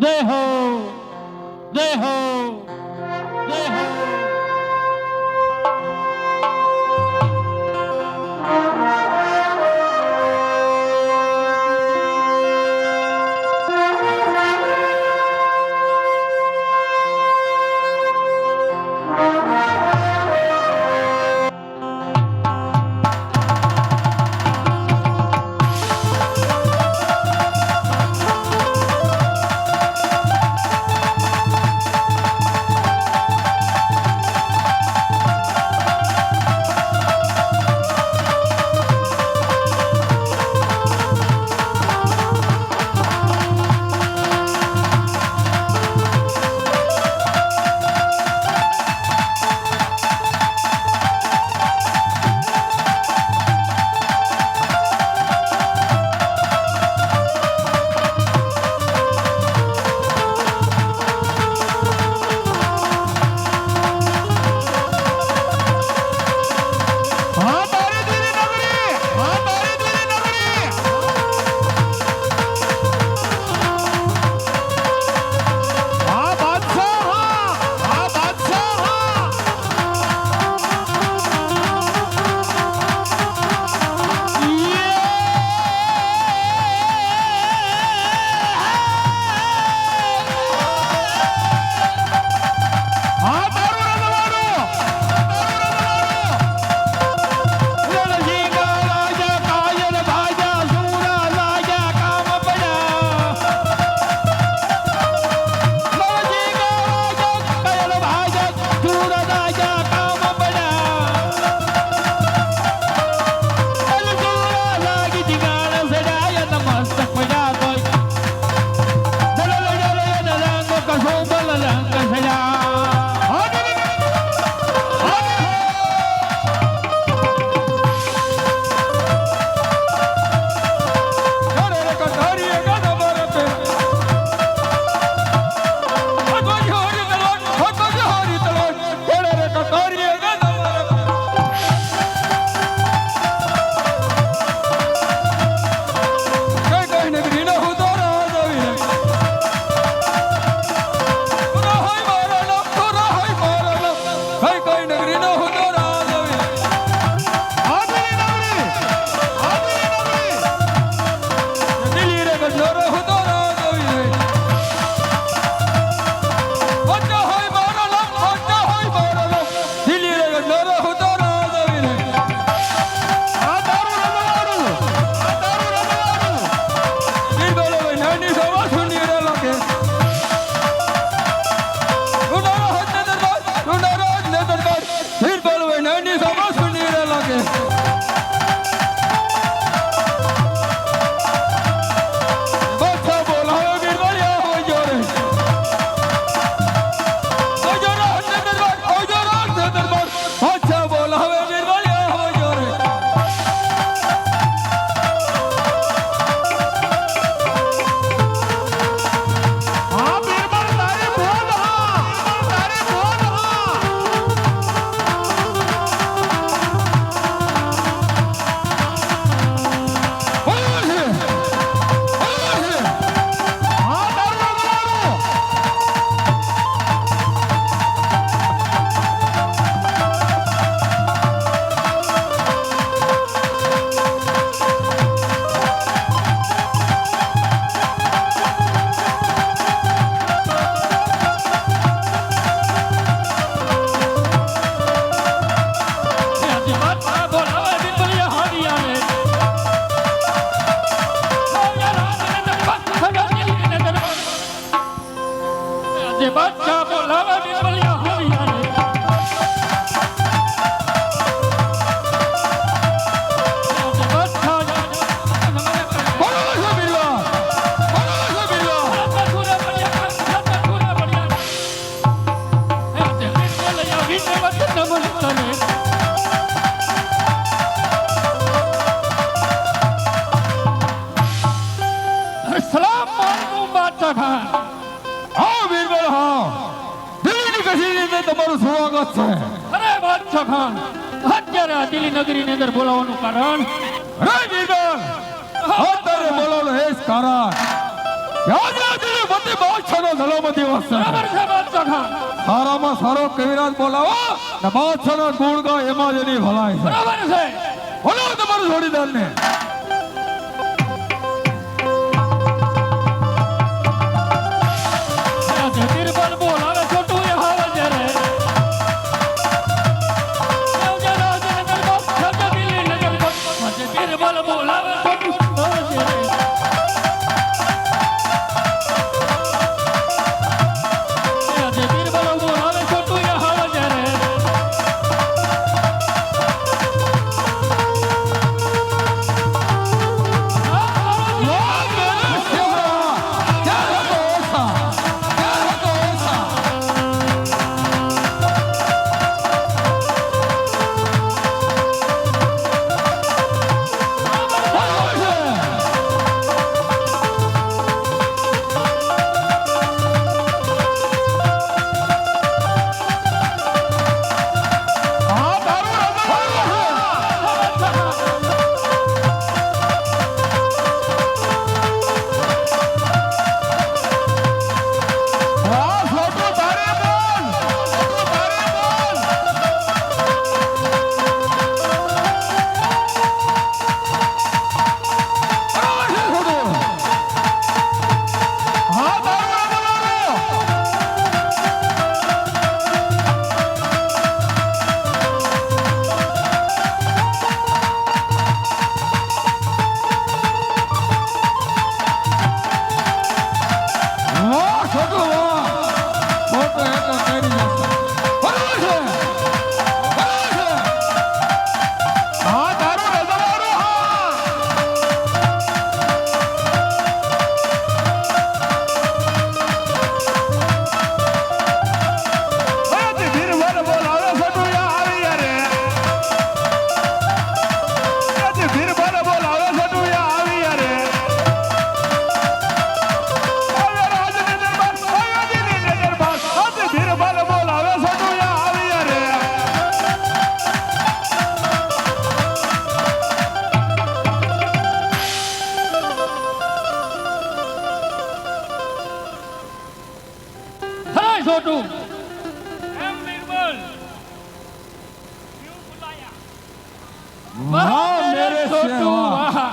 They hold. They hold. અરે સલામ મામૂ બાટખાન હા મેં ગ રહા દિલ્હી ની નગરી મે તમારું સુવાગત છે અરે બાટખાન હક્કરા દિલ્હી નગરી ની અંદર બોલાવવાનું કારણ રે દીગન ઓ તરે બોલાને હેસ કારણ રાજાજીની બધી બાદશાહનો સલામત દિવસ છે સારામાં સારો કવિરાજ બોલાવો ને બાદશાહનો ગુણ ગાવ એમાં જ એની ભલાઈ છે બરાબર છે બોલો તમારું જોડીદારને બોલાવે वहाँ मेरे छोटू वहाँ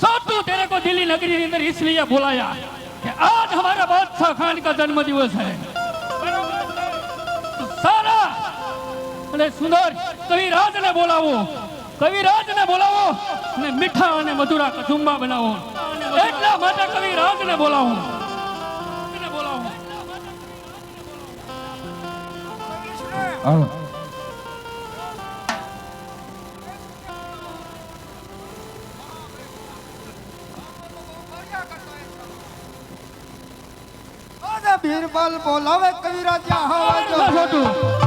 छोटू तेरे को दिल्ली नगरी के अंदर इसलिए बुलाया कि आज हमारा बादशाह खान का जन्म है सारा અને સુંદર કવિરાજને બોલાવો કવિરાજને બોલાવો અને મીઠા અને મધુરા કચુંબા બનાવો એટલા માટે કવિરાજને બોલાવો બોલાવો બીરબલ બોલાવે કવિરાજ હવા જો